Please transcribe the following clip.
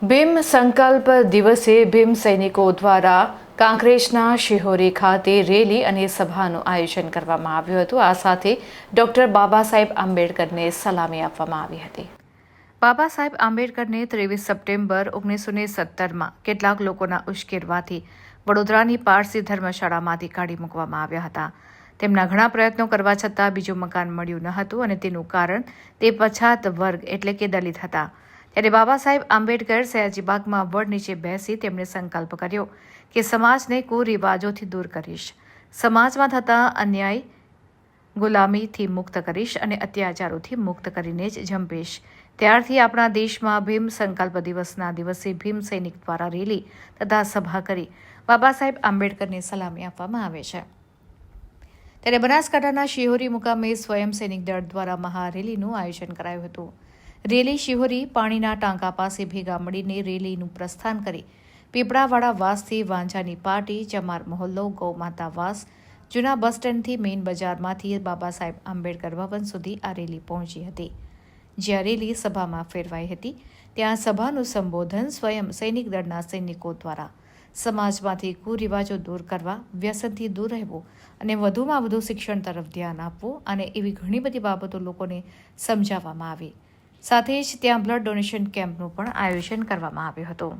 ભીમ સંકલ્પ દિવસે ભીમ સૈનિકો દ્વારા કાંકરેજના શિહોરી ખાતે રેલી અને સભાનું આયોજન કરવામાં આવ્યું હતું. આ સાથે ડૉક્ટર બાબા સાહેબ આંબેડકરને સલામી આપવામાં આવી હતી. બાબા સાહેબ આંબેડકરને ત્રેવીસ સપ્ટેમ્બર ઓગણીસો ને સત્તરમાં કેટલાક લોકોના ઉશ્કેરવાથી વડોદરાની પારસી ધર્મશાળામાંથી કાઢી મૂકવામાં આવ્યા હતા. તેમના ઘણા પ્રયત્નો કરવા છતાં બીજું મકાન મળ્યું ન હતું અને તેનું કારણ તે પછાત વર્ગ એટલે કે દલિત હતા. ત્યારે બાબા સાહેબ આંબેડકર સયાજીબાગમાં વડ નીચે બેસી તેમણે સંકલ્પ કર્યો કે સમાજને કુરિવાજોથી દૂર કરીશ. સમાજમાં થતા અન્યાય ગુલામીથી મુક્ત કરીશ અને અત્યાચારોથી મુક્ત કરીને જ ઝંપીશ ત્યારથી આપણા દેશમાં ભીમ સંકલ્પ દિવસના દિવસે ભીમ સૈનિક દ્વારા રેલી તથા સભા કરી બાબા સાહેબ આંબેડકરને સલામી આપવામાં આવે છે. ત્યારે બનાસકાંઠાના શિહોરી મુકામે સ્વયં સૈનિક દળ દ્વારા મહારેલીનું આયોજન કરાયું હતું. રેલી શિહોરી પાણીના ટાંકા પાસે ભેગા મળીને રેલીનું પ્રસ્થાન કરી પીપળાવાડા વાસથી વાંઝાની પાર્ટી, ચમાર મહોલ્લો, ગૌમાતા વાસ, જૂના બસ સ્ટેન્ડથી મેઇન બજારમાંથી બાબા સાહેબ આંબેડકર ભવન સુધી આ રેલી પહોંચી હતી. જ્યાં રેલી સભામાં ફેરવાઈ હતી, ત્યાં સભાનું સંબોધન સ્વયં સૈનિક દળના સૈનિકો દ્વારા. સમાજમાંથી કુરિવાજો દૂર કરવા, વ્યસનથી દૂર રહેવું અને વધુમાં વધુ શિક્ષણ તરફ ધ્યાન આપવું અને એવી ઘણી બધી બાબતો લોકોને સમજાવવામાં આવી. સાથે જ ત્યાં બ્લડ ડોનેશન કેમ્પનું પણ આયોજન કરવામાં આવ્યું હતું.